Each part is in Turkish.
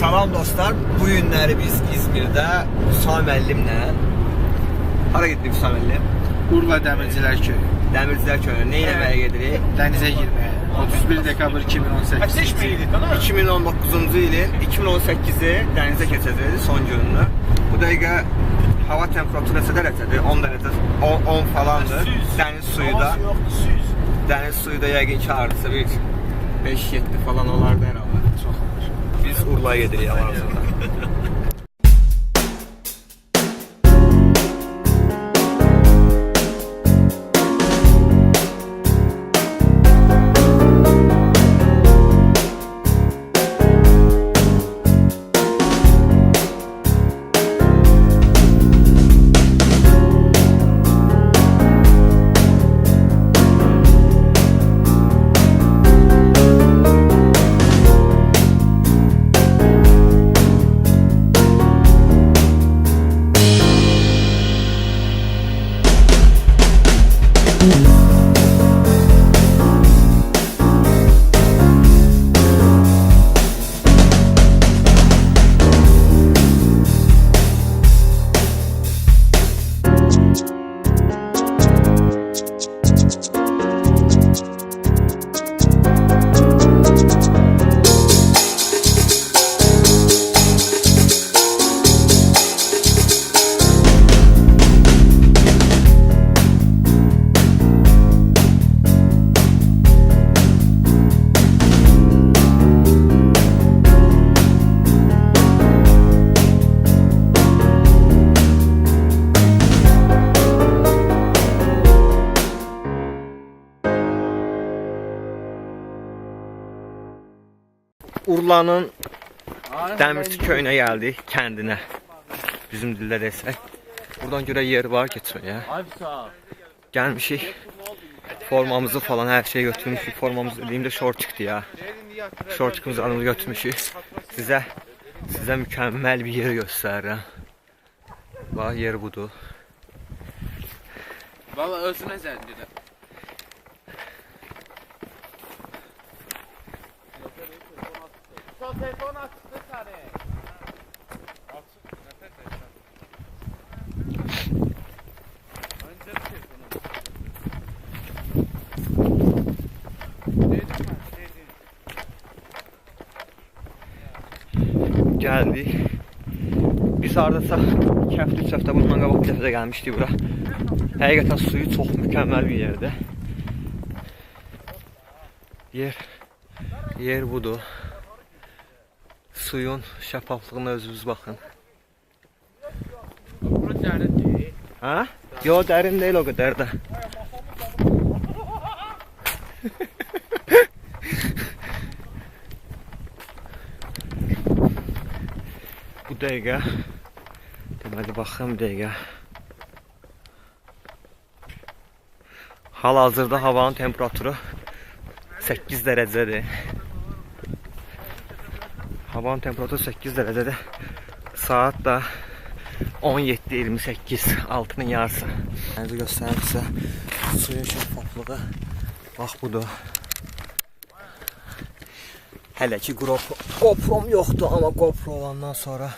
Salam dostlar. Bu günləri biz İzmirdə Hüsam Hara getdik Hüsam müəllim? Urla Dəmircilər Köyü. Dəmircilər köyünə nə eləməyə gedirik? Dənizə girməyə. 31 dekabr 2018. 2019-cu ilin 2018-i dənizə keçəcəyik son gününü. Bu dəqiqə hava temperaturu neçə dərəcədir? 10 dərəcə 10, 10 falandır. Dəniz suyu da dəniz suyu da yəqin ki bir 5-7 falan olardı hər halda. Çox olur. Biz Urla'ya gedirik Urla'nın Dəmirçi köyünə gəldik, kəndinə. Bizim dildə desək. Buradan görə yer var keçməyə. Gəlmişik. Formamızı falan hər şey götürmüşük. Formamız dediyimdə şortikdir ya. Şortikimizi alıb götürmüşük. Sizə sizə mükəmməl bir yer göstərirəm. Bax yer budur. Valla özünə zəndir. Telefon açtı. Önce telefonu. Dedim. Biz hardasa 2 həftə, 3 həftə bundan qabaq bir dəfə də gəlmişdik bura. Həqiqətən suyu çox mükəmməl bir yerdir. Yer yer budur. Suyun şəffaflığına özünüz baxın. Bura dərin deyil. Ha? Yo dərin deyil o qədər də. Bu dəqiqə deməli baxım dəqiqə. Hal-hazırda havanın temperaturu 8 dərəcədir. Havanın temperaturu 8 dərəcədir. Saat da 17.28 altının yarısı. Nəzi göstərim sizə. Suyun şəffaflığı bax budur. Hələ ki GoPro, GoPro'm yoxdur amma GoPro olandan sonra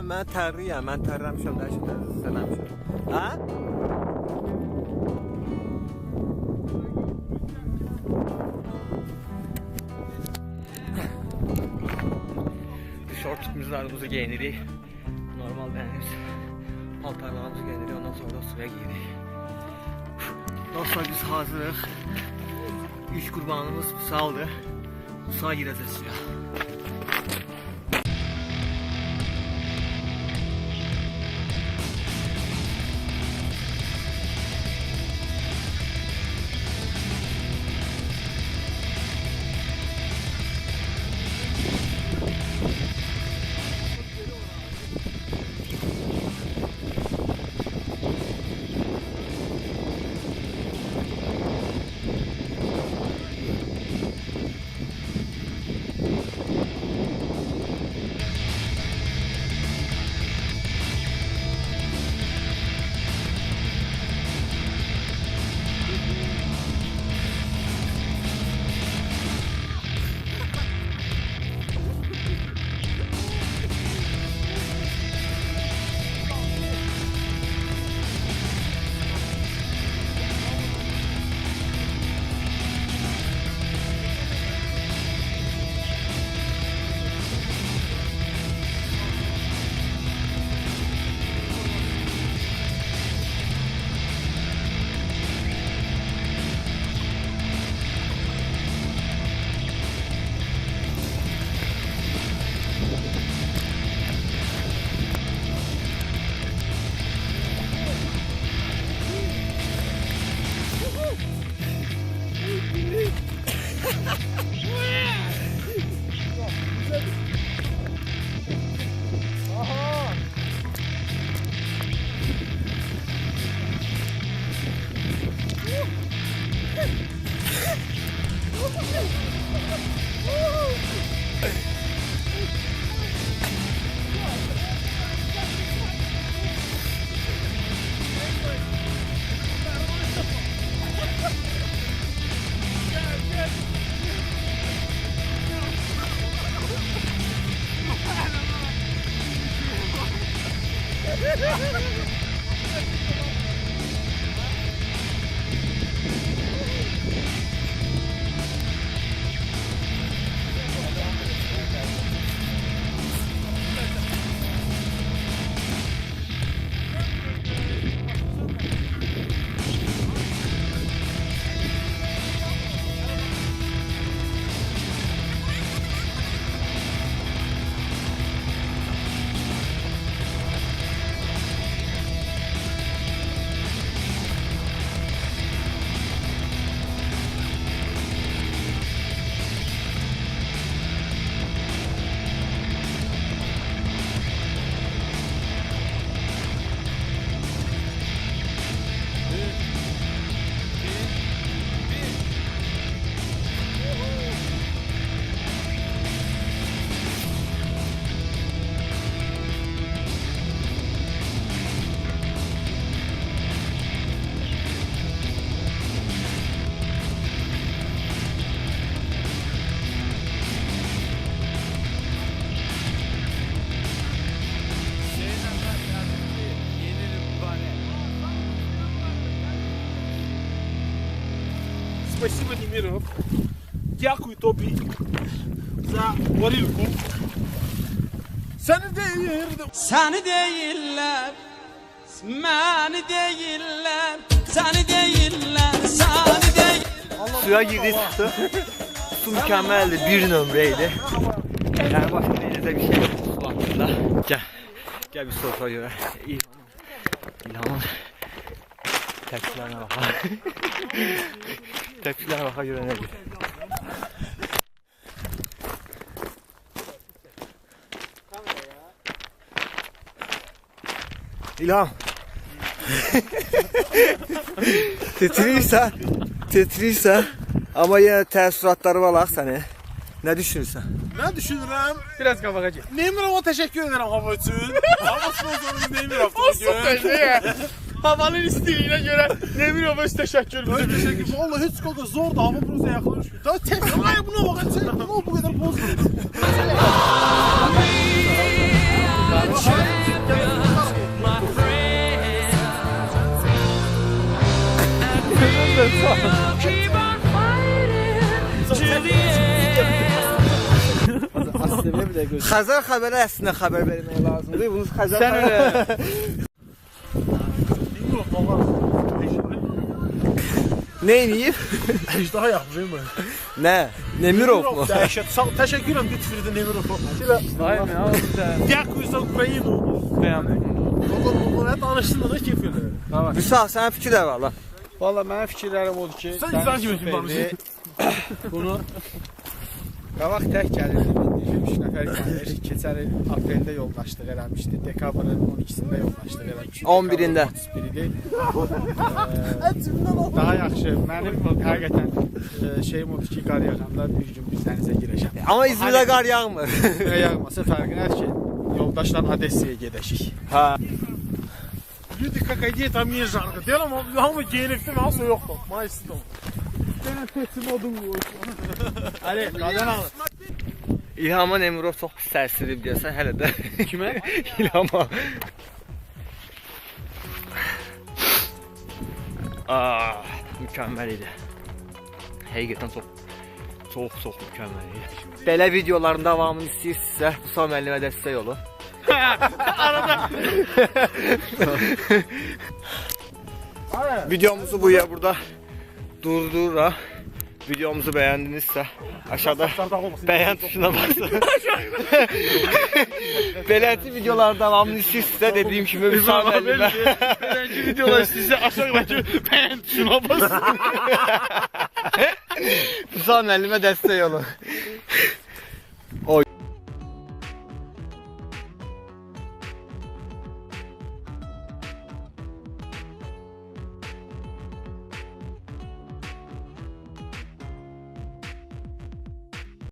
Yo, mən, mən tərliyəm, mən tərləmişəm, dəyişim tərləmişəm. Hə? Şortumuzlarımızı giyinirik. Normal dəniz paltarlarımızı giyinirik, ondan sonra da suya giririk. Dostlar biz hazırıq. İlk qurbanımız Vüsaldır. Vüsal girəcək suya. Ha ha! Дякую тобі за горілку. Seni değirdim. Seni değiller, beni değiller, seni değiller, seni değil. Suya girdi çıktı. Su mükemmeldi. Bir nömreydi. Yani başka denizde bir şey yok su hakkında. Gel. Gel bir sofra göre. İlham'ın. İlham'ın. Tepkilerine bak. Tepkilerine baka göre ne İlham. Titriyirsən, titriyirsən, amma yenə təəssüratları var lax səni. Nə düşünürsən? Ne düşünürüm? Biraz kafağa gel. Nemirov'a teşekkür ederim hava için. hava sponsorumuz Nemirov. Havanın isteğine göre Demir Obası teşekkür Böyle teşekkür. Vallahi hiç kadar zor da hava buraya yakalamış. Daha tek ay buna bakın sen bu kadar bozdu. Xəzər xəbəri əslində xəbər vermək lazımdır. Bunu Xəzər Sen öyle. Nemirov baba. Nə eləyib? Ejdaha yapmış mı? Nə? Nemirov mu? Dəhşət. Sağ təşəkkür edirəm Bitfirdə Nemirov'a. Hayır ya o da. Дякую за Україну. Beğendim. Baba baba ne tanıştın da keyif edir. Vüsal, sənin fikirlər var lan. Valla mənim fikirlərim odur ki, Sən insan kimi danışırsan. Bunu Qabaq tək gəlirdi, indi 3 nəfər gəlir. Keçən il apreldə yoldaşlıq eləmişdi. Dekabrın 12-sində yoldaşlıq eləmişdi. 11-də. 31-idi. Daha yaxşı. Mənim həqiqətən e, şeyim odur ki, qar yağanda bir gün biz dənizə girəcəm. Amma İzmirdə qar yağmır. Nə yağmasa fərqi nədir ki, yoldaşla Odessaya gedəşik. ha. Люди как одеть, там не жарко. Делом hamı giyinipti ama su yoktu. Mayıs'ta. Benim pesim odun bu. Əli, qadan alır. İlhama Nemirov çox pis təsirliyib deyəsən hələ də. Kimə? İlhama. Ah, mükəmməl idi. Həqiqətən çox çox çox mükəmməl idi. Belə videoların davamını istəyirsinizsə, Musa müəllimə dəstək olun. Videomuzu bu ya burada durdururam. Videomuzu beğendinizse aşağıda beğen tuşuna basın. Beləti videolar davamını istəyirsinizsə dediyim kimi Musa müəllimə Beğenci videolar size aşağıdaki beğen tuşuna basın. Musa müəllimə dəstək olun.